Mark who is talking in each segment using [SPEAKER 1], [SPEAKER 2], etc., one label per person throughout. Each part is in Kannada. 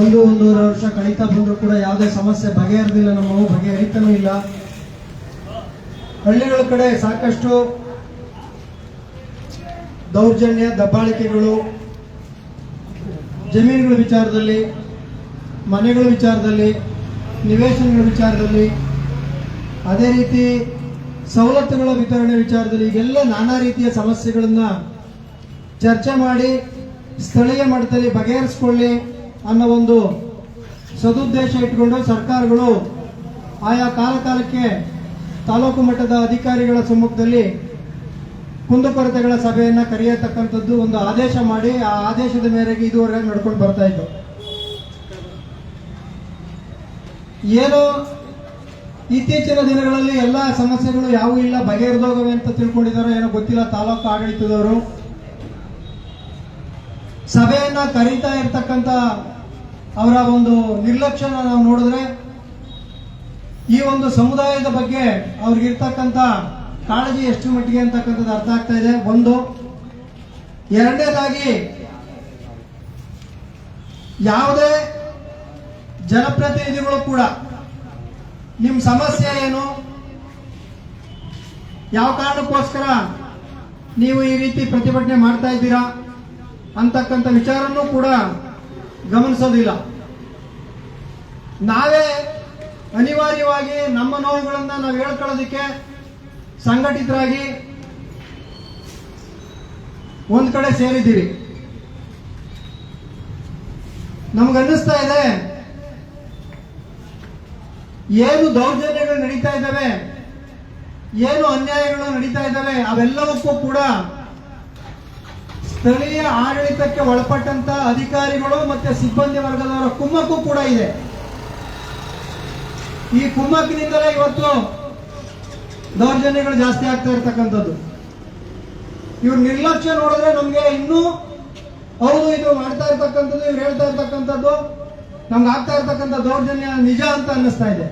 [SPEAKER 1] ಒಂದು ಒಂದೂವರೆ ವರ್ಷ ಕಳೀತಾ ಬಂದರೂ ಕೂಡ ಯಾವುದೇ ಸಮಸ್ಯೆ ಬಗೆಹರಿದಿಲ್ಲ ನಮ್ಮವು ಬಗೆಹರಿತನೂ ಇಲ್ಲ. ಹಳ್ಳಿಗಳ ಕಡೆ ಸಾಕಷ್ಟು ದೌರ್ಜನ್ಯ, ದಬ್ಬಾಳಿಕೆಗಳು, ಜಮೀನುಗಳ ವಿಚಾರದಲ್ಲಿ, ಮನೆಗಳ ವಿಚಾರದಲ್ಲಿ, ನಿವೇಶನಗಳ ವಿಚಾರದಲ್ಲಿ, ಅದೇ ರೀತಿ ಸವಲತ್ತುಗಳ ವಿತರಣೆ ವಿಚಾರದಲ್ಲಿ ಎಲ್ಲ ನಾನಾ ರೀತಿಯ ಸಮಸ್ಯೆಗಳನ್ನು ಚರ್ಚೆ ಮಾಡಿ ಸ್ಥಳೀಯ ಮಟ್ಟದಲ್ಲಿ ಬಗೆಹರಿಸ್ಕೊಳ್ಳಿ. ಅನ್ನೋ ಒಂದು ಸದುದ್ದೇಶ ಇಟ್ಕೊಂಡು ಸರ್ಕಾರಗಳು ಆಯಾ ಕಾಲ ಕಾಲಕ್ಕೆ ತಾಲೂಕು ಮಟ್ಟದ ಅಧಿಕಾರಿಗಳ ಸಮ್ಮುಖದಲ್ಲಿ ಕುಂದುಕೊರತೆಗಳ ಸಭೆಯನ್ನು ಕರೆಯತಕ್ಕಂಥದ್ದು ಒಂದು ಆದೇಶ ಮಾಡಿ, ಆ ಆದೇಶದ ಮೇರೆಗೆ ಇದುವರೆಗೆ ನಡ್ಕೊಂಡು ಬರ್ತಾ ಇತ್ತು ಏನು ಇತ್ತೀಚಿನ ದಿನಗಳಲ್ಲಿ ಎಲ್ಲ ಸಮಸ್ಯೆಗಳು ಯಾವೂ ಇಲ್ಲ, ಬಗೆಹರಿದೋಗವೆ ಅಂತ ತಿಳ್ಕೊಂಡಿದಾರೋ ಏನೋ ಗೊತ್ತಿಲ್ಲ, ತಾಲೂಕು ಆಡಳಿತದವರು. ಸಭೆಯನ್ನ ಕರೀತಾ ಇರ್ತಕ್ಕಂಥ ಅವರ ಒಂದು ನಿರ್ಲಕ್ಷ್ಯನ ನಾವು ನೋಡಿದ್ರೆ ಈ ಒಂದು ಸಮುದಾಯದ ಬಗ್ಗೆ ಅವ್ರಿಗಿರ್ತಕ್ಕಂಥ ಕಾಳಜಿ ಎಷ್ಟು ಮಟ್ಟಿಗೆ ಅಂತಕ್ಕಂಥದ್ದು ಅರ್ಥ ಆಗ್ತಾ ಇದೆ. ಒಂದು, ಎರಡನೇದಾಗಿ ಯಾವುದೇ ಜನಪ್ರತಿನಿಧಿಗಳು ಕೂಡ ನಿಮ್ಮ ಸಮಸ್ಯೆ ಏನು? ಯಾವ ಕಾರಣಕ್ಕೋಸ್ಕರ ನೀವು ಈ ರೀತಿ ಪ್ರತಿಭಟನೆ ಮಾಡ್ತಾ ಇದ್ದೀರಾ ಅಂತಕ್ಕಂಥ ವಿಚಾರನೂ ಕೂಡ ಗಮನಿಸೋದಿಲ್ಲ. ನಾವೇ ಅನಿವಾರ್ಯವಾಗಿ ನಮ್ಮ ನೋವುಗಳನ್ನ ನಾವು ಹೇಳ್ಕೊಳ್ಳೋದಕ್ಕೆ ಸಂಘಟಿತರಾಗಿ ಒಂದ್ ಕಡೆ ಸೇರಿದ್ದೀವಿ. ನಮ್ಗನ್ನಿಸ್ತಾ ಇದೆ, ಏನು ದೌರ್ಜನ್ಯಗಳು ನಡೀತಾ ಇದ್ದಾವೆ, ಏನು ಅನ್ಯಾಯಗಳು ನಡೀತಾ ಇದ್ದಾವೆ, ಅವೆಲ್ಲವಕ್ಕೂ ಕೂಡ ಸ್ಥಳೀಯ ಆಡಳಿತಕ್ಕೆ ಒಳಪಟ್ಟಂತ ಅಧಿಕಾರಿಗಳು ಮತ್ತೆ ಸಿಬ್ಬಂದಿ ವರ್ಗದವರ ಕುಮ್ಮಕ್ಕು ಕೂಡ ಇದೆ. ಈ ಕುಮ್ಮಕ್ಕಿನಿಂದಲೇ ಇವತ್ತು ದೌರ್ಜನ್ಯಗಳು ಜಾಸ್ತಿ ಆಗ್ತಾ ಇರ್ತಕ್ಕಂಥದ್ದು. ಇವ್ರ ನಿರ್ಲಕ್ಷ್ಯ ನೋಡಿದ್ರೆ ನಮ್ಗೆ ಇನ್ನೂ ಹೌದು, ಇದು ಮಾಡ್ತಾ ಇರ್ತಕ್ಕಂಥದ್ದು, ಇವ್ರು ಹೇಳ್ತಾ ಇರ್ತಕ್ಕಂಥದ್ದು, ನಮ್ಗೆ ಆಗ್ತಾ ಇರ್ತಕ್ಕಂಥ ದೌರ್ಜನ್ಯ ನಿಜ ಅಂತ ಅನ್ನಿಸ್ತಾ ಇದೆ.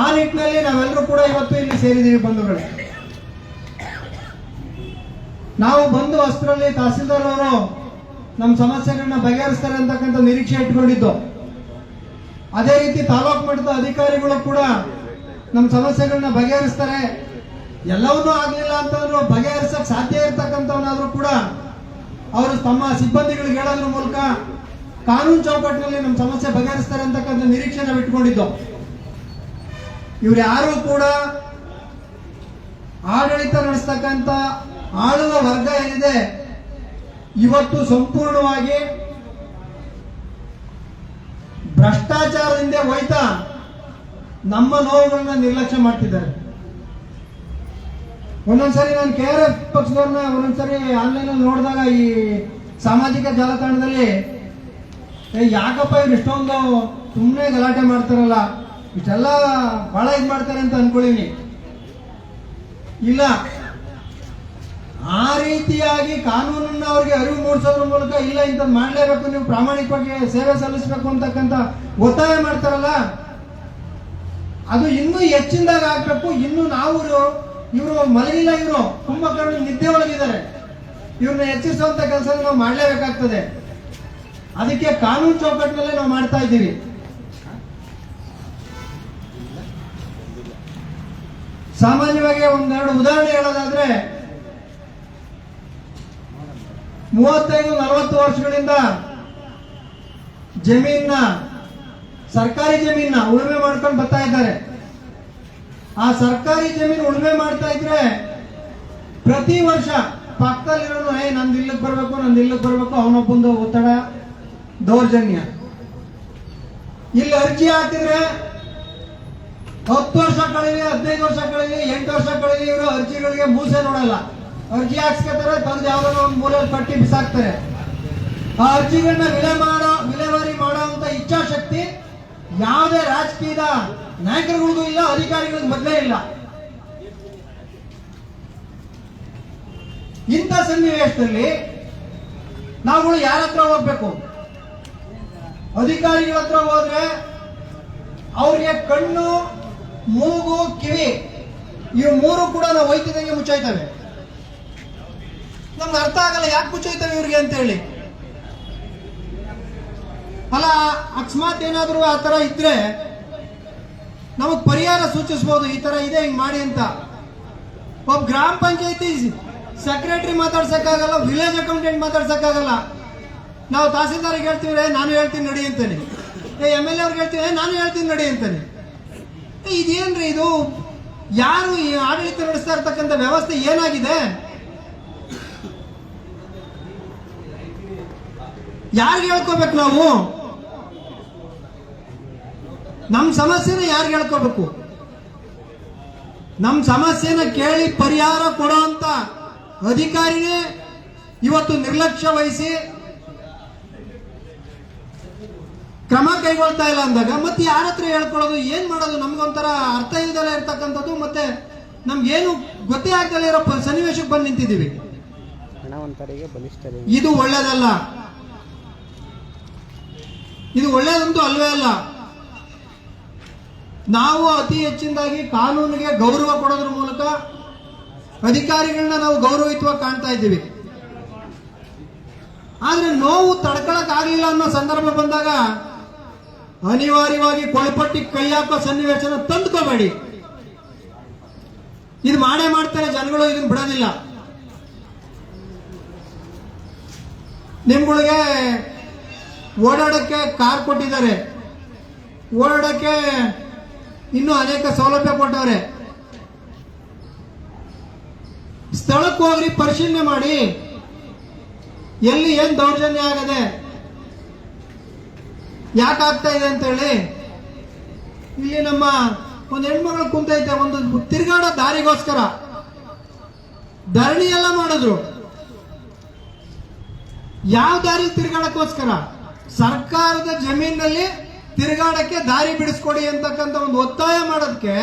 [SPEAKER 1] ಆ ನಿಟ್ಟಿನಲ್ಲಿ ನಾವೆಲ್ಲರೂ ಕೂಡ ಇವತ್ತು ಇಲ್ಲಿ ಸೇರಿದ್ದೀವಿ ಬಂಧುಗಳೇ. ನಾವು ಬಂದು ಅಷ್ಟರಲ್ಲಿ ತಹಸೀಲ್ದಾರ್ ಅವರು ನಮ್ಮ ಸಮಸ್ಯೆಗಳನ್ನ ಬಗೆಹರಿಸ್ತಾರೆ ಅಂತಕ್ಕಂಥ ನಿರೀಕ್ಷೆ ಇಟ್ಕೊಂಡಿದ್ದು. ಅದೇ ರೀತಿ ತಾಲೂಕು ಮಟ್ಟದ ಅಧಿಕಾರಿಗಳು ಕೂಡ ನಮ್ಮ ಸಮಸ್ಯೆಗಳನ್ನ ಬಗೆಹರಿಸ್ತಾರೆ. ಎಲ್ಲವನ್ನೂ ಆಗ್ಲಿಲ್ಲ ಅಂತಂದ್ರು ಬಗೆಹರಿಸಕ್ ಸಾಧ್ಯ ಇರ್ತಕ್ಕಂಥವನಾದ್ರೂ ಕೂಡ ಅವರು ತಮ್ಮ ಸಿಬ್ಬಂದಿಗಳಿಗೆ ಹೇಳೋದ್ರ ಮೂಲಕ ಕಾನೂನು ಚೌಕಟ್ಟಿನಲ್ಲಿ ನಮ್ಮ ಸಮಸ್ಯೆ ಬಗೆಹರಿಸ್ತಾರೆ ಅಂತಕ್ಕಂಥ ನಿರೀಕ್ಷೆ ನಾವು ಇಟ್ಕೊಂಡಿದ್ದು. ಇವ್ರು ಯಾರು ಕೂಡ ಆಡಳಿತ ನಡೆಸ್ತಕ್ಕಂಥ ಆಳುವ ವರ್ಗ ಏನಿದೆ? ಇವತ್ತು ಸಂಪೂರ್ಣವಾಗಿ ಭ್ರಷ್ಟಾಚಾರದಿಂದ ಹೋಯ್ತಾ ನಮ್ಮ ನೋವುಗಳನ್ನ ನಿರ್ಲಕ್ಷ್ಯ ಮಾಡ್ತಿದ್ದಾರೆ. ಒಂದೊಂದ್ಸರಿ ನಾನು ಕೆ ಆರ್ ಎಫ್ ಪಕ್ಷದವ್ರನ್ನ ಒಂದೊಂದ್ಸರಿ ಆನ್ಲೈನ್ ಅಲ್ಲಿ ನೋಡಿದಾಗ ಈ ಸಾಮಾಜಿಕ ಜಾಲತಾಣದಲ್ಲಿ ಯಾಕಪ್ಪ ಇವ್ರು ಇಷ್ಟೊಂದು ಸುಮ್ಮನೆ ಗಲಾಟೆ ಮಾಡ್ತಾರಲ್ಲ? ಇಷ್ಟೆಲ್ಲ ಬಹಳ ಇದು ಮಾಡ್ತಾರೆ ಅಂತ ಅನ್ಕೊಳ್ಳೀನಿ ಇಲ್ಲ ಆ ರೀತಿಯಾಗಿ ಕಾನೂನನ್ನ ಅವರಿಗೆ ಅರಿವು ಮೂಡಿಸೋದ್ರ ಮೂಲಕ ಇಲ್ಲ ಇಂಥದ್ದು ಮಾಡಲೇಬೇಕು, ನೀವು ಪ್ರಾಮಾಣಿಕವಾಗಿ ಸೇವೆ ಸಲ್ಲಿಸಬೇಕು ಅಂತಕ್ಕಂಥ ಒತ್ತಾಯ ಮಾಡ್ತಾರಲ್ಲ, ಅದು ಇನ್ನೂ ಹೆಚ್ಚಿನದಾಗ ಆಗ್ಬೇಕು. ಇನ್ನು ನಾವು ಇವರು ಮಲಗಿಲ್ಲ, ಇವರು ಕುಂಭಕರ್ಣ ನಿದ್ದೆ ಒಳಗಿದ್ದಾರೆ. ಇವ್ರನ್ನ ಹೆಚ್ಚಿಸುವಂತ ಕೆಲಸ ನಾವು ಮಾಡಲೇಬೇಕಾಗ್ತದೆ. ಅದಕ್ಕೆ ಕಾನೂನು ಚೌಕಟ್ಟಿನಲ್ಲೇ ನಾವು ಮಾಡ್ತಾ ಇದ್ದೀವಿ. ಸಾಮಾನ್ಯವಾಗಿ ಒಂದೆರಡು ಉದಾಹರಣೆ ಹೇಳೋದಾದ್ರೆ ಮೂವತ್ತೈದು, ನಲವತ್ತು ವರ್ಷಗಳಿಂದ ಜಮೀನ ಸರ್ಕಾರಿ ಜಮೀನ ಉಳುಮೆ ಮಾಡ್ಕೊಂಡು ಬರ್ತಾ ಇದ್ದಾರೆ. ಆ ಸರ್ಕಾರಿ ಜಮೀನು ಉಳುಮೆ ಮಾಡ್ತಾ ಇದ್ರೆ ಪ್ರತಿ ವರ್ಷ ಪಕ್ಕದಲ್ಲಿರೋನು ಏ, ನಂದು ಇಲ್ಲಕ್ಕೆ ಬರ್ಬೇಕು, ನಂದು ಬರಬೇಕು ಬರ್ಬೇಕು, ಅವನೊಬ್ಬಂದು ಒತ್ತಡ, ದೌರ್ಜನ್ಯ. ಇಲ್ಲಿ ಅರ್ಜಿ ಹಾಕಿದ್ರೆ ಹತ್ತು ವರ್ಷ ಕಳೀಲಿ ಹದಿನೈದು ವರ್ಷ ಕಳೀಲಿ ಎಂಟು ವರ್ಷ ಕಳೀಲಿ ಇವರು ಅರ್ಜಿಗಳಿಗೆ ಮೂಸೆ ನೋಡಲ್ಲ. ಅರ್ಜಿ ಹಾಕ್ಸ್ಕೊತಾರೆ, ತಂದು ಯಾವ್ದಾರ ಒಂದು ಮೂಲೆಯಲ್ಲಿ ಪಟ್ಟಿ ಬಿಸಾಕ್ತಾರೆ. ಆ ಅರ್ಜಿಗಳನ್ನ ವಿಲೆ ಮಾಡೋ, ವಿಲೇವಾರಿ ಮಾಡೋ ಅಂತ ಇಚ್ಛಾಶಕ್ತಿ ಯಾವುದೇ ರಾಜಕೀಯದ ನಾಯಕರುಗಳಿಗೂ ಇಲ್ಲ, ಅಧಿಕಾರಿಗಳಿಗೂ ಮೊದಲೇ ಇಲ್ಲ. ಇಂಥ ಸನ್ನಿವೇಶದಲ್ಲಿ ನಾವುಗಳು ಯಾರ ಹತ್ರ ಹೋಗ್ಬೇಕು? ಅಧಿಕಾರಿಗಳ ಹತ್ರ ಹೋದ್ರೆ ಅವ್ರಿಗೆ ಕಣ್ಣು, ಮೂಗು, ಕಿವಿ ಇವು ಮೂರು ಕೂಡ ನಾವು ವೈದ್ಯದಂಗೆ ಮುಚ್ಚಾಯ್ತವೆ. ನಮ್ಗೆ ಅರ್ಥ ಆಗಲ್ಲ ಯಾಕೆ ಮುಚ್ಚೋಯ್ತವೆ ಇವ್ರಿಗೆ ಅಂತ ಹೇಳಿ ಅಲ್ಲ ಅಕಸ್ಮಾತ್ ಏನಾದರೂ ಆ ಥರ ಇದ್ರೆ ನಮಗೆ ಪರಿಹಾರ ಸೂಚಿಸ್ಬೋದು ಈ ಥರ ಇದೆ ಹಿಂಗೆ ಮಾಡಿ ಅಂತ. ಒಬ್ಬ ಗ್ರಾಮ ಪಂಚಾಯತಿ ಸೆಕ್ರೆಟರಿ ಮಾತಾಡ್ಸಕ್ಕಾಗಲ್ಲ ವಿಲೇಜ್ ಅಕೌಂಟೆಂಟ್ ಮಾತಾಡ್ಸಕ್ಕಾಗಲ್ಲ. ನಾವು ತಹಸೀಲ್ದಾರ್ಗೆ ಹೇಳ್ತೀವಿ "ಏ, ನಾನು ಹೇಳ್ತೀನಿ ನಡಿ ಅಂತಾನೆ ಏ ಎಂ ಎಲ್ ಎ ಅವ್ರಿಗೆ ಹೇಳ್ತೀವಿ ನಾನು ಹೇಳ್ತೀನಿ ನಡಿ ಅಂತಾನೆ ಇದೇನ್ರಿ ಇದು? ಯಾರು ಈ ಆಡಳಿತ ನಡೆಸ್ತಾ ಇರ್ತಕ್ಕಂಥ ವ್ಯವಸ್ಥೆ ಏನಾಗಿದೆ? ಯಾರಿಗೆ ಹೇಳ್ಕೋಬೇಕು ನಾವು? ನಮ್ಮ ಸಮಸ್ಯೆನ ಯಾರಿಗೆ ಹೇಳ್ಕೋಬೇಕು? ನಮ್ಮ ಸಮಸ್ಯೆನ ಕೇಳಿ ಪರಿಹಾರ ಕೊಡೋ ಅಂತ ಅಧಿಕಾರಿನೇ ಇವತ್ತು ನಿರ್ಲಕ್ಷ್ಯ ವಹಿಸಿ ಕ್ರಮ ಕೈಗೊಳ್ತಾ ಇಲ್ಲ ಅಂದಾಗ ಮತ್ತೆ ಯಾರ ಹತ್ರ ಹೇಳ್ಕೊಳ್ಳೋದು ಏನ್ ಮಾಡೋದು? ನಮ್ಗೊಂಥರ ಅರ್ಥ ಇಲ್ದಲೇ ಇರ್ತಕ್ಕಂಥದ್ದು ಮತ್ತೆ ನಮ್ಗೇನು ಗೊತ್ತೇ ಆಗ್ದಲೇ ಇರೋ ಸನ್ನಿವೇಶಕ್ಕೆ ಬಂದು ನಿಂತಿದ್ದೀವಿ. ಇದು ಒಳ್ಳೇದಲ್ಲ. ಇದು ಒಳ್ಳೇದಂತೂ ಅಲ್ವೇ ಅಲ್ಲ. ನಾವು ಅತಿ ಹೆಚ್ಚಿನದಾಗಿ ಕಾನೂನಿಗೆ ಗೌರವ ಕೊಡೋದ್ರ ಮೂಲಕ ಅಧಿಕಾರಿಗಳನ್ನ ನಾವು ಗೌರವಯುತವಾಗಿ ಕಾಣ್ತಾ ಇದ್ದೀವಿ. ಆದ್ರೆ ನೋವು ತಡ್ಕೊಳಕ್ ಆಗ್ಲಿಲ್ಲ ಅನ್ನೋ ಸಂದರ್ಭ ಬಂದಾಗ ಅನಿವಾರ್ಯವಾಗಿ ಕೊಳಪಟ್ಟಿ ಕೈ ಹಾಕೋ ಸನ್ನಿವೇಶನ ತಂದ್ಕೋಬೇಡಿ. ಇದು ಮಾಡೇ ಮಾಡ್ತಾರೆ ಜನಗಳು, ಇದನ್ನ ಬಿಡೋದಿಲ್ಲ. ನಿಮ್ಗಳಿಗೆ ಓಡಾಡಕ್ಕೆ ಕಾರ್ ಕೊಟ್ಟಿದ್ದಾರೆ. ಓಡಾಡೋಕ್ಕೆ ಇನ್ನೂ ಅನೇಕ ಸೌಲಭ್ಯ ಕೊಟ್ಟವ್ರೆ. ಸ್ಥಳಕ್ಕೆ ಹೋಗ್ರಿ, ಪರಿಶೀಲನೆ ಮಾಡಿ. ಎಲ್ಲಿ ಏನ್ ದೌರ್ಜನ್ಯ ಆಗದೆ. ಯಾಕಾಗ್ತಾ ಇದೆ ಅಂತ ಹೇಳಿ ಇಲ್ಲಿ ನಮ್ಮ ಒಂದು ಹೆಣ್ಮಗಳು ಕುಂತೈತೆ, ಒಂದು ತಿರುಗಾಡೋ ದಾರಿಗೋಸ್ಕರ. ಧರಣಿ ಎಲ್ಲ ಮಾಡಿದ್ರು. ಯಾವ ದಾರಿ ತಿರುಗಾಡಕ್ಕೋಸ್ಕರ? ಸರ್ಕಾರದ ಜಮೀನಲ್ಲಿ ತಿರುಗಾಡಕ್ಕೆ ದಾರಿ ಬಿಡಿಸ್ಕೊಡಿ ಅಂತಕ್ಕಂಥ ಒಂದು ಒತ್ತಾಯ ಮಾಡೋದಕ್ಕೆ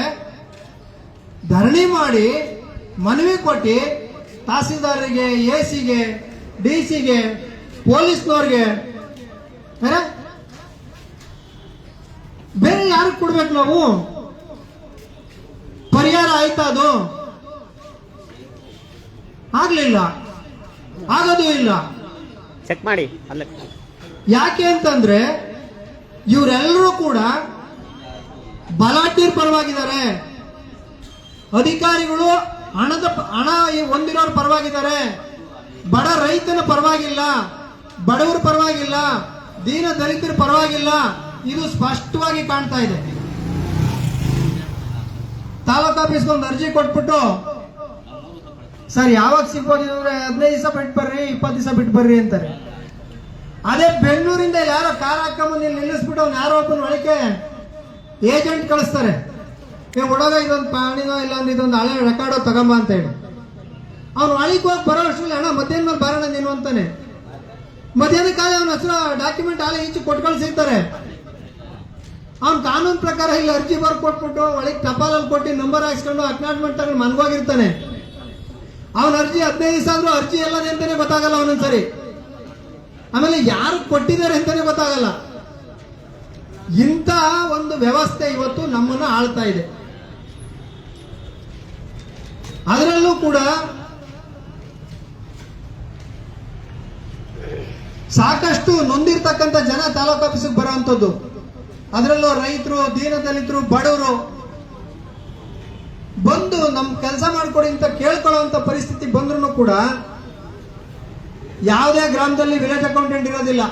[SPEAKER 1] ಧರಣಿ ಮಾಡಿ ಮನವಿ ಕೊಟ್ಟು ತಹಸೀಲ್ದಾರರಿಗೆ ಎ ಸಿಗೆ ಡಿ ಸಿಗೆ ಪೊಲೀಸ್ನವ್ರಿಗೆ? ಬೇರೆ ಯಾರಿಗೆ ಕೊಡ್ಬೇಕು ನಾವು? ಪರಿಹಾರ ಆಯ್ತಾ ಅದು? ಆಗ್ಲಿಲ್ಲ. ಆಗೋದು ಇಲ್ಲ.
[SPEAKER 2] ಚೆಕ್ ಮಾಡಿ. ಅಲ್ಲೇ.
[SPEAKER 1] ಯಾಕೆ ಅಂತಂದ್ರೆ ಇವರೆಲ್ಲರೂ ಕೂಡ ಬಲಾಢ್ಯರ ಪರವಾಗಿದ್ದಾರೆ. ಅಧಿಕಾರಿಗಳು ಹಣದ ಹಣ ಹೊಂದಿರೋರ ಪರವಾಗಿದ್ದಾರೆ. ಬಡ ರೈತನ ಪರವಾಗಿಲ್ಲ, ಬಡವರ ಪರವಾಗಿಲ್ಲ, ದೀನ ದಲಿತರ ಪರವಾಗಿಲ್ಲ. ಇದು ಸ್ಪಷ್ಟವಾಗಿ ಕಾಣ್ತಾ ಇದೆ. ತಾಲೂಕ್ ಆಫೀಸ್ಗೆ ಒಂದು ಅರ್ಜಿ ಕೊಟ್ಬಿಟ್ಟು, ಸರ್ ಯಾವಾಗ ಸಿಗ್ಬೋದು ಅಂದ್ರೆ ಹದಿನೈದು ದಿವಸ ಬಿಟ್ಟು ಬರ್ರಿ, ಇಪ್ಪತ್ತು ದಿವಸ ಬಿಟ್ಟು ಬರ್ರಿ ಅಂತಾರೆ. ಅದೇ ಬೆಂಗಳೂರಿಂದ ಯಾರೋ ಕಾರ್ ಹಾಕೊಂಬಂದು ಇಲ್ಲಿ ನಿಲ್ಲಿಸ್ಬಿಟ್ಟು ಅವ್ನು ಯಾರೋ ಒಬ್ಬನ ಒಳಗೆ ಏಜೆಂಟ್ ಕಳಿಸ್ತಾರೆ. ನೀವು ಹುಡುಗ ಇದೊಂದು ಪ್ರಾಣಿನೋ ಇಲ್ಲ ಅಂದ್ರೆ ಇದೊಂದು ಹಳೆ ರೆಕಾರ್ಡೋ ತಗೊಂಬ ಅಂತ ಹೇಳಿ. ಅವ್ನು ಒಳಗೆ ಹೋಗಿ ಬರೋ ಅಷ್ಟರಲ್ಲಿ ಅಣ್ಣ, ಮಧ್ಯಾಹ್ನ ಮೇಲೆ ಬರೋಣ ನೀನು ಅಂತಾನೆ. ಮಧ್ಯಾಹ್ನ ಅವನ ಹೆಸರು ಡಾಕ್ಯುಮೆಂಟ್ ಆಲೆ ಈಚೆ ಕೊಟ್ಟು ಕಳಿಸಿರ್ತಾರೆ ಅವ್ನು ಕಾನೂನು ಪ್ರಕಾರ ಇಲ್ಲಿ ಅರ್ಜಿ ಬರ್ ಕೊಟ್ಬಿಟ್ಟು ಒಳಗೆ ಟಪಾಲಲ್ಲಿ ಕೊಟ್ಟು ನಂಬರ್ ಹಾಕ್ಸ್ಕೊಂಡು ಅಕ್ನಾಟ್ಮೆಂಟ್ ತಗೊಂಡು ಮನ್ಗೋಗಿರ್ತಾನೆ. ಅವನ ಅರ್ಜಿ ಹದಿನೈದು ದಿವಸ ಆದ್ರೂ ಅರ್ಜಿ ಎಲ್ಲ ಅಂತಾನೆ ಗೊತ್ತಾಗಲ್ಲ ಅವನೊಂದ್ಸರಿ. ಆಮೇಲೆ ಯಾರು ಕೊಟ್ಟಿದ್ದಾರೆ ಅಂತಾನೆ ಗೊತ್ತಾಗಲ್ಲ. ಇಂಥ ಒಂದು ವ್ಯವಸ್ಥೆ ಇವತ್ತು ನಮ್ಮನ್ನು ಆಳ್ತಾ ಇದೆ. ಅದರಲ್ಲೂ ಕೂಡ ಸಾಕಷ್ಟು ನೊಂದಿರ್ತಕ್ಕಂಥ ಜನ ತಾಲೂಕು ಆಫೀಸಿಗೆ ಬರುವಂಥದ್ದು. ಅದರಲ್ಲೂ ರೈತರು ದೀನ ದಲಿತರು ಬಡವರು ಬಂದು ನಮ್ಮ ಕೆಲಸ ಮಾಡ್ಕೊಡಿ ಅಂತ ಕೇಳ್ಕೊಳ್ಳುವಂತ ಪರಿಸ್ಥಿತಿ ಬಂದ್ರು ಕೂಡ ಯಾವುದೇ ಗ್ರಾಮದಲ್ಲಿ ವಿಲೇಜ್ ಅಕೌಂಟೆಂಟ್ ಇರೋದಿಲ್ಲ.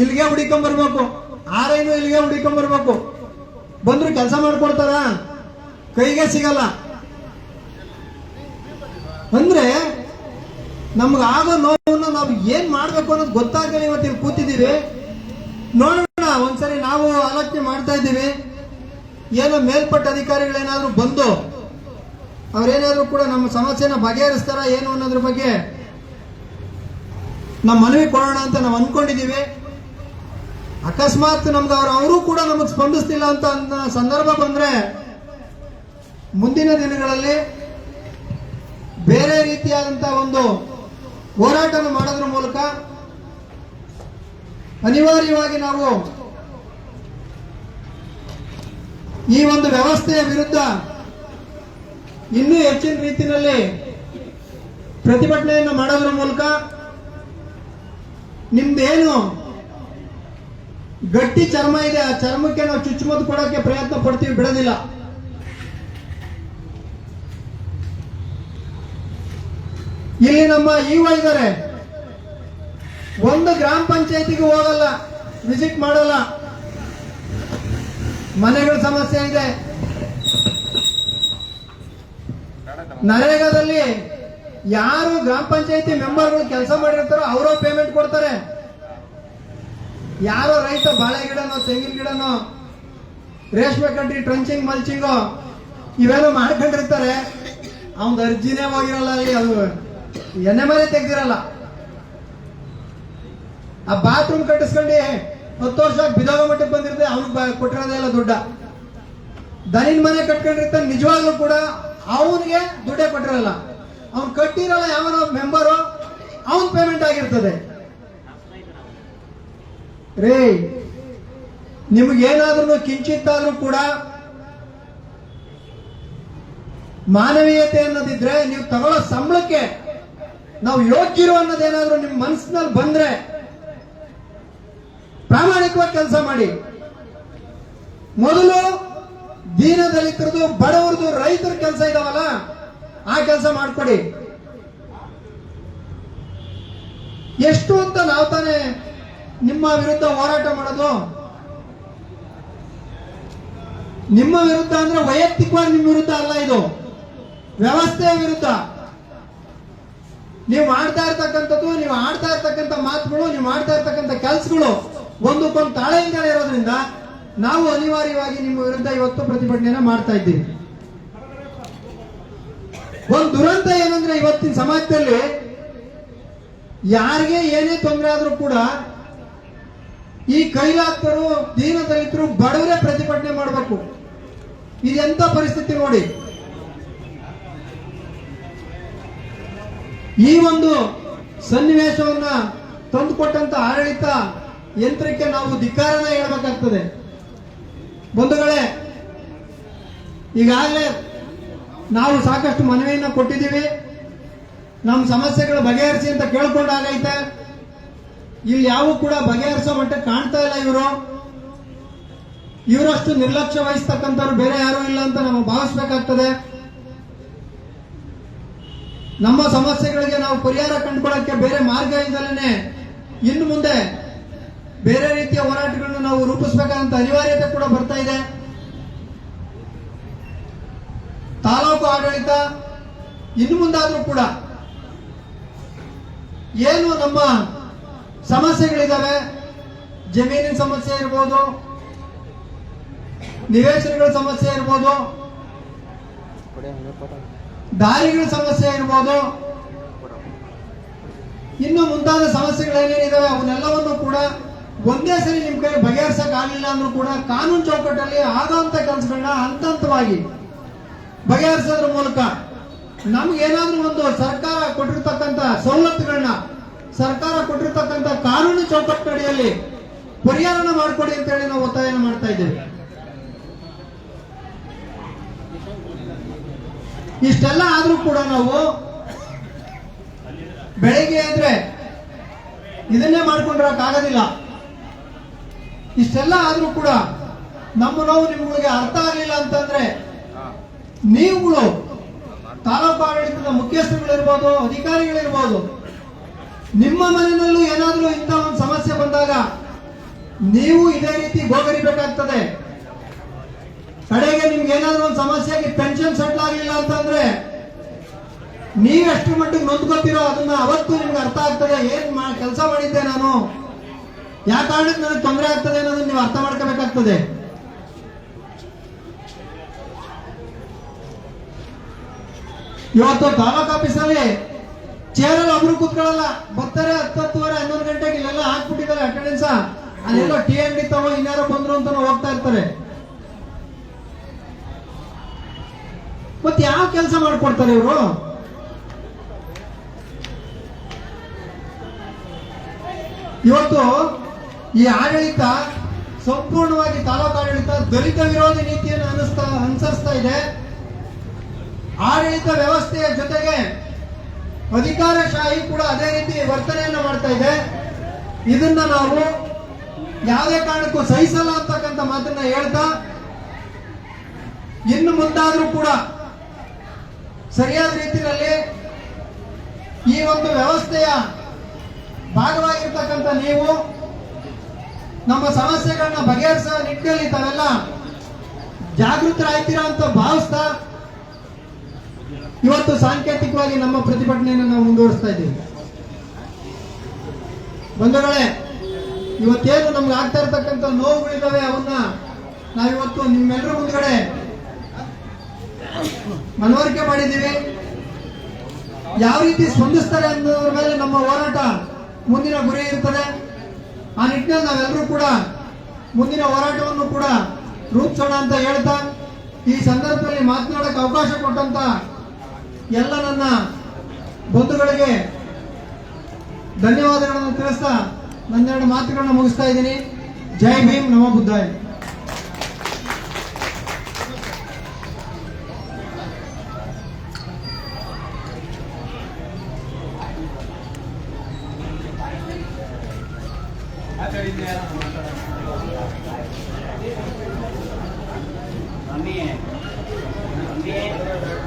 [SPEAKER 1] ಇಲ್ಲಿಗೆ ಹುಡಿಕೊಂಡ್ ಬರ್ಬೇಕು. ಆರೇನು ಇಲ್ಲಿಗೆ ಹುಡಿಕೊಂಡ್ ಬರ್ಬೇಕು. ಬಂದ್ರು ಕೆಲಸ ಮಾಡ್ಕೊಡ್ತಾರ? ಕೈಗೆ ಸಿಗಲ್ಲ. ಅಂದ್ರೆ ನಮ್ಗೆ ಆಗೋ ನೋವನ್ನು ನಾವು ಏನ್ ಮಾಡ್ಬೇಕು ಅನ್ನೋದು ಗೊತ್ತಾಗಲಿ ಇವತ್ತು ಇಲ್ಲಿ ಕೂತಿದ್ದೀವಿ. ನೋಡೋಣ, ಒಂದ್ಸರಿ ನಾವು ಆಲೋಚನೆ ಮಾಡ್ತಾ ಇದ್ದೀವಿ. ಏನೋ ಮೇಲ್ಪಟ್ಟ ಅಧಿಕಾರಿಗಳೇನಾದ್ರೂ ಬಂದು ಅವ್ರೇನಾದ್ರೂ ಕೂಡ ನಮ್ಮ ಸಮಸ್ಯೆನ ಬಗೆಹರಿಸ್ತಾರ, ಏನು ಅನ್ನೋದ್ರ ಬಗ್ಗೆ ನಮ್ಮ ಮನವಿ ಕೊಡೋಣ ಅಂತ ನಾವು ಅನ್ಕೊಂಡಿದ್ದೀವಿ. ಅಕಸ್ಮಾತ್ ನಮ್ಗೆ ಅವ್ರು ಅವರು ಕೂಡ ನಮಗೆ ಸ್ಪಂದಿಸ್ತಿಲ್ಲ ಅಂತ ಸಂದರ್ಭ ಬಂದ್ರೆ ಮುಂದಿನ ದಿನಗಳಲ್ಲಿ ಬೇರೆ ರೀತಿಯಾದಂತ ಒಂದು ಹೋರಾಟನ ಮಾಡೋದ್ರ ಮೂಲಕ ಅನಿವಾರ್ಯವಾಗಿ ನಾವು ಈ ಒಂದು ವ್ಯವಸ್ಥೆಯ ವಿರುದ್ಧ ಇನ್ನೂ ಹೆಚ್ಚಿನ ರೀತಿಯಲ್ಲಿ ಪ್ರತಿಭಟನೆಯನ್ನು ಮಾಡೋದ್ರ ಮೂಲಕ ನಿಮ್ದೇನು ಗಟ್ಟಿ ಚರ್ಮ ಇದೆ, ಆ ಚರ್ಮಕ್ಕೆ ನಾವು ಚುಚ್ಚುಮದ್ದು ಕೊಡೋಕೆ ಪ್ರಯತ್ನ ಪಡ್ತೀವಿ, ಬಿಡೋದಿಲ್ಲ. ಇಲ್ಲಿ ನಮ್ಮ ಇವ ಇದ್ದಾರೆ ಒಂದು ಗ್ರಾಮ ಪಂಚಾಯತಿಗೆ ಹೋಗಲ್ಲ ವಿಸಿಟ್ ಮಾಡಲ್ಲ. ಮನೆಗಳ ಸಮಸ್ಯೆ ಇದೆ. ನರೇಗಾದಲ್ಲಿ ಯಾರು ಗ್ರಾಮ ಪಂಚಾಯತಿ ಮೆಂಬರ್ಗಳು ಕೆಲಸ ಮಾಡಿರ್ತಾರೋ ಅವರೋ ಪೇಮೆಂಟ್ ಕೊಡ್ತಾರೆ. ಯಾರೋ ರೈತ ಬಾಳೆ ಗಿಡನೋ, ತೆಂಗಿನ ಗಿಡನೋ, ರೇಷ್ಮೆ ಕಟ್ಟಿ ಟ್ರಂಚಿಂಗ್ ಮಲ್ಚಿಂಗೋ ಇವೇನೋ ಮಾಡ್ಕೊಂಡಿರ್ತಾರೆ. ಅವನ ಅರ್ಜಿನೇ ಹೋಗಿರಲ್ಲ ಅಲ್ಲಿ, ಅದು ಎಣ್ಣೆ ಮನೆ ತೆಗ್ದಿರಲ್ಲ. ಆ ಬಾತ್ರೂಮ್ ಕಟ್ಟಿಸ್ಕೊಂಡು ಹತ್ತು ವರ್ಷ ಬಿದೋಗ ಮಟ್ಟಕ್ಕೆ ಬಂದಿರ್ತದೆ ಅವ್ನಿಗೆ ಕೊಟ್ಟಿರೋದೇ ಇಲ್ಲ ದುಡ್ಡ. ದನಿನ ಮನೆ ಕಟ್ಕೊಂಡಿರ್ತಾನೆ, ನಿಜವಾಗ್ಲೂ ಕೂಡ ಅವನಿಗೆ ದುಡ್ಡೇ ಕೊಟ್ಟಿರಲ್ಲ. ಅವ್ನು ಕಟ್ಟಿರಲ್ಲ ಯಾವನೋ ಮೆಂಬರು ಅವನ್ ಪೇಮೆಂಟ್ ಆಗಿರ್ತದೆ. ರೇ ನಿಮ್ಗೇನಾದ್ರೂ ಕಿಂಚಿತ್ತಾದ್ರೂ ಕೂಡ ಮಾನವೀಯತೆ ಅನ್ನೋದಿದ್ರೆ ನೀವು ತಗೊಳ್ಳೋ ಸಂಬಳಕ್ಕೆ ನಾವು ಯೋಗ್ಯರು ಅನ್ನೋದೇನಾದ್ರೂ ನಿಮ್ ಮನಸ್ಸಿನಲ್ಲಿ ಬಂದ್ರೆ ಪ್ರಾಮಾಣಿಕವಾಗಿ ಕೆಲಸ ಮಾಡಿ. ಮೊದಲು ದೀನ ದಲಿತರದು ಬಡವರದು, ರೈತರ ಕೆಲಸ ಇದಾವಲ್ಲ ಆ ಕೆಲಸ ಮಾಡ್ಕೊಡಿ. ಎಷ್ಟು ಅಂತ ನಾವು ತಾನೇ ನಿಮ್ಮ ವಿರುದ್ಧ ಹೋರಾಟ ಮಾಡೋದು? ನಿಮ್ಮ ವಿರುದ್ಧ ಅಂದ್ರೆ ವೈಯಕ್ತಿಕವಾಗಿ ನಿಮ್ಮ ವಿರುದ್ಧ ಅಲ್ಲ ಇದು. ವ್ಯವಸ್ಥೆಯ ವಿರುದ್ಧ. ನೀವು ಮಾಡ್ತಾ ಇರ್ತಕ್ಕಂಥದ್ದು, ನೀವು ಆಡ್ತಾ ಇರ್ತಕ್ಕಂಥ ಮಾತುಗಳು, ನೀವು ಮಾಡ್ತಾ ಇರ್ತಕ್ಕಂಥ ಕೆಲಸಗಳು ಒಂದಕ್ಕೊಂದು ತಾಳೆ ಇರೋದ್ರಿಂದ ನಾವು ಅನಿವಾರ್ಯವಾಗಿ ನಿಮ್ಮ ವಿರುದ್ಧ ಇವತ್ತು ಪ್ರತಿಭಟನೆಯನ್ನ ಮಾಡ್ತಾ ಇದ್ದೀವಿ. ಒಂದು ದುರಂತ ಏನಂದ್ರೆ ಇವತ್ತಿನ ಸಮಾಜದಲ್ಲಿ ಯಾರಿಗೆ ಏನೇ ತೊಂದರೆ ಆದ್ರೂ ಕೂಡ ಈ ಕೈಲಾಗ್ತರು ದೀನ ದಲಿತರು ಬಡವರೇ ಪ್ರತಿಭಟನೆ ಮಾಡಬೇಕು. ಇದೆಂತ ಪರಿಸ್ಥಿತಿ ನೋಡಿ. ಈ ಒಂದು ಸನ್ನಿವೇಶವನ್ನ ತಂದುಕೊಟ್ಟಂತ ಆಡಳಿತ ಯಂತ್ರಕ್ಕೆ ನಾವು ಧಿಕ್ಕಾರನ ಹೇಳ್ಬೇಕಾಗ್ತದೆ. ಬಂಧುಗಳೇ, ಈಗಾಗಲೇ ನಾವು ಸಾಕಷ್ಟು ಮನವಿಯನ್ನ ಕೊಟ್ಟಿದ್ದೀವಿ. ನಮ್ಮ ಸಮಸ್ಯೆಗಳು ಬಗೆಹರಿಸಿ ಅಂತ ಕೇಳ್ಕೊಂಡಾಗೈತೆ ಇಲ್ಲಿ ಯಾವೂ ಕೂಡ ಬಗೆಹರಿಸೋ ಮಟ್ಟ ಕಾಣ್ತಾ ಇಲ್ಲ ಇವರು. ಇವರಷ್ಟು ನಿರ್ಲಕ್ಷ್ಯ ವಹಿಸ್ತಕ್ಕಂಥವ್ರು ಬೇರೆ ಯಾರು ಇಲ್ಲ ಅಂತ ನಾವು ಭಾವಿಸ್ಬೇಕಾಗ್ತದೆ. ನಮ್ಮ ಸಮಸ್ಯೆಗಳಿಗೆ ನಾವು ಪರಿಹಾರ ಕಂಡುಕೊಳ್ಳಕ್ಕೆ ಬೇರೆ ಮಾರ್ಗ ಇಲ್ಲದಲೇ ಇನ್ನು ಮುಂದೆ ಬೇರೆ ರೀತಿಯ ಹೋರಾಟಗಳನ್ನು ನಾವು ರೂಪಿಸಬೇಕಾದಂತ ಅನಿವಾರ್ಯತೆ ಕೂಡ ಬರ್ತಾ ಇದೆ. ತಾಲೂಕು ಆಡಳಿತ ಇನ್ನು ಮುಂದಾದರೂ ಕೂಡ ಏನು ನಮ್ಮ ಸಮಸ್ಯೆಗಳಿದ್ದಾವೆ ಜಮೀನಿನ ಸಮಸ್ಯೆ ಇರ್ಬೋದು, ನಿವೇಶನಗಳ ಸಮಸ್ಯೆ ಇರ್ಬೋದು, ದಾರಿಗಳ ಸಮಸ್ಯೆ ಇರ್ಬೋದು, ಇನ್ನು ಮುಂತಾದ ಸಮಸ್ಯೆಗಳೇನೇನಿದಾವೆ ಅವನ್ನೆಲ್ಲವನ್ನು ಕೂಡ ಒಂದೇ ಸರಿ ನಿಮ್ ಕೈ ಬಗೆಹರಿಸಕ್ ಆಗಲಿಲ್ಲ ಅಂದ್ರೂ ಕೂಡ ಕಾನೂನು ಚೌಕಟ್ಟಲ್ಲಿ ಆಗುವಂತ ಕೆಲಸಗಳನ್ನ ಹಂತ ಹಂತವಾಗಿ ಬಗೆಹರಿಸೋದ್ರ ಮೂಲಕ ನಮ್ಗೆ ಏನಾದ್ರೂ ಒಂದು ಸರ್ಕಾರ ಕೊಟ್ಟಿರ್ತಕ್ಕಂಥ ಸವಲತ್ತುಗಳನ್ನ, ಸರ್ಕಾರ ಕೊಟ್ಟಿರ್ತಕ್ಕಂಥ ಕಾನೂನು ಚೌಕಟ್ಟಡಿಯಲ್ಲಿ ಪರಿಹಾರನ ಮಾಡಿಕೊಡಿ ಅಂತ ಹೇಳಿ ನಾವು ಒತ್ತಾಯನ ಮಾಡ್ತಾ ಇದ್ದೇವೆ. ಇಷ್ಟೆಲ್ಲ ಆದ್ರೂ ಕೂಡ ನಾವು ಬೆಳಿಗ್ಗೆ ಅಂದ್ರೆ ಇದನ್ನೇ ಮಾಡ್ಕೊಂಡ್ರಕ್ ಆಗೋದಿಲ್ಲ. ಇಷ್ಟೆಲ್ಲ ಆದ್ರೂ ಕೂಡ ನಮ್ಮ ನೋವು ನಿಮ್ಗಳಿಗೆ ಅರ್ಥ ಆಗಲಿಲ್ಲ ಅಂತಂದ್ರೆ ನೀವುಗಳು ತಾಲೂಕು ಆಡಳಿತದ ಮುಖ್ಯಸ್ಥರುಗಳಿರ್ಬೋದು, ಅಧಿಕಾರಿಗಳಿರ್ಬೋದು, ನಿಮ್ಮ ಮನೆಯಲ್ಲೂ ಏನಾದರೂ ಇಂಥ ಒಂದು ಸಮಸ್ಯೆ ಬಂದಾಗ ನೀವು ಇದೇ ರೀತಿ ಗೋಗರಿಬೇಕಾಗ್ತದೆ. ಕಡೆಗೆ ನಿಮ್ಗೆ ಏನಾದ್ರೂ ಒಂದು ಸಮಸ್ಯೆಗೆ ಪೆನ್ಷನ್ ಸೆಟ್ಲ್ ಆಗಲಿಲ್ಲ ಅಂತಂದ್ರೆ ನೀವು ಎಷ್ಟು ಮಟ್ಟಿಗೆ ನೊಂದ್ಕೋತಿರೋ ಅದನ್ನ ಅವತ್ತು ನಿಮ್ಗೆ ಅರ್ಥ ಆಗ್ತದೆ. ಏನ್ ಕೆಲಸ ಮಾಡಿದ್ದೆ ನಾನು? ಯಾವ ನನಗೆ ತೊಂದರೆ ಆಗ್ತದೆ ಅನ್ನೋದನ್ನ ನೀವು ಅರ್ಥ ಮಾಡ್ಕೋಬೇಕಾಗ್ತದೆ. ಇವತ್ತು ತಾಲೂಕ್ ಆಫೀಸಲ್ಲಿ ಚೇರಲ್ಲಿ ಒಬ್ರು ಕೂತ್ಕೊಳ್ಳಲ್ಲ. ಬರ್ತಾರೆ ಹತ್ತು ಹತ್ತುವರೆ ಹನ್ನೊಂದು ಗಂಟೆಗೆ ಇಲ್ಲೆಲ್ಲ ಹಾಕ್ಬಿಟ್ಟಿದ್ದಾರೆ ಅಟೆಂಡೆನ್ಸ್ ಅಲ್ಲೆಲ್ಲ ಟಿ ಅಂಗಡಿ ತಗೋ, ಇನ್ಯಾರೋ ಬಂದ್ರು ಅಂತ ಹೋಗ್ತಾ ಇರ್ತಾರೆ. ಮತ್ತೆ ಯಾವ ಕೆಲಸ ಮಾಡ್ಕೊಡ್ತಾರೆ ಇವರು? ಇವತ್ತು ಈ ಆಡಳಿತ ಸಂಪೂರ್ಣವಾಗಿ ತಾಲೂಕು ಆಡಳಿತ ದಲಿತ ವಿರೋಧಿ ನೀತಿಯನ್ನು ಅನುಸ್ತಾ ಅನುಸರಿಸ್ತಾ ಇದೆ. ಆಡಳಿತ ವ್ಯವಸ್ಥೆಯ ಜೊತೆಗೆ ಅಧಿಕಾರಶಾಹಿ ಕೂಡ ಅದೇ ರೀತಿ ವರ್ತನೆಯನ್ನು ಮಾಡ್ತಾ ಇದೆ. ಇದನ್ನ ನಾವು ಯಾವುದೇ ಕಾರಣಕ್ಕೂ ಸಹಿಸಲ್ಲ ಅಂತಕ್ಕಂಥ ಮಾತನ್ನ ಹೇಳ್ತಾ, ಇನ್ನು ಮುಂದಾದ್ರೂ ಕೂಡ ಸರಿಯಾದ ರೀತಿಯಲ್ಲಿ ಈ ಒಂದು ವ್ಯವಸ್ಥೆಯ ಭಾಗವಾಗಿರ್ತಕ್ಕಂಥ ನೀವು ನಮ್ಮ ಸಮಸ್ಯೆಗಳನ್ನ ಬಗೆಹರಿಸೋ ನಿಟ್ಟಿನಲ್ಲಿ ತಾವೆಲ್ಲ ಜಾಗೃತರಾಗ್ತೀರಾ ಅಂತ ಭಾವಿಸ್ತಾ ಇವತ್ತು ಸಾಂಕೇತಿಕವಾಗಿ ನಮ್ಮ ಪ್ರತಿಭಟನೆಯನ್ನು ನಾವು ಮುಂದುವರಿಸ್ತಾ ಇದ್ದೀವಿ. ಬಂಧುಗಳೇ, ಇವತ್ತೇನು ನಮ್ಗೆ ಆಗ್ತಾ ಇರ್ತಕ್ಕಂಥ ನೋವುಗಳಿದ್ದಾವೆ ಅವನ್ನ ನಾವಿವತ್ತು ನಿಮ್ಮೆಲ್ಲರ ಮುಂದ್ಗಡೆ ಮನವರಿಕೆ ಮಾಡಿದ್ದೀವಿ. ಯಾವ ರೀತಿ ಸ್ಪಂದಿಸ್ತಾರೆ ಅನ್ನೋದ್ರ ಮೇಲೆ ನಮ್ಮ ಹೋರಾಟ ಮುಂದಿನ ಗುರಿ ಇರ್ತದೆ. ಆ ನಿಟ್ಟಿನಲ್ಲಿ ನಾವೆಲ್ಲರೂ ಕೂಡ ಮುಂದಿನ ಹೋರಾಟವನ್ನು ಕೂಡ ರೂಪಿಸೋಣ ಅಂತ ಹೇಳ್ತಾ ಈ ಸಂದರ್ಭದಲ್ಲಿ ಮಾತನಾಡಕ್ಕೆ ಅವಕಾಶ ಕೊಟ್ಟಂತ ಎಲ್ಲ ನನ್ನ ಬಂಧುಗಳಿಗೆ ಧನ್ಯವಾದಗಳನ್ನು ತಿಳಿಸ್ತಾ ನನ್ನೆರಡು ಮಾತುಗಳನ್ನು ಮುಗಿಸ್ತಾ ಇದ್ದೀನಿ ಜೈ ಭೀಮ್ ನಮ ಬುದ್ಧಾಯ
[SPEAKER 3] Yeah.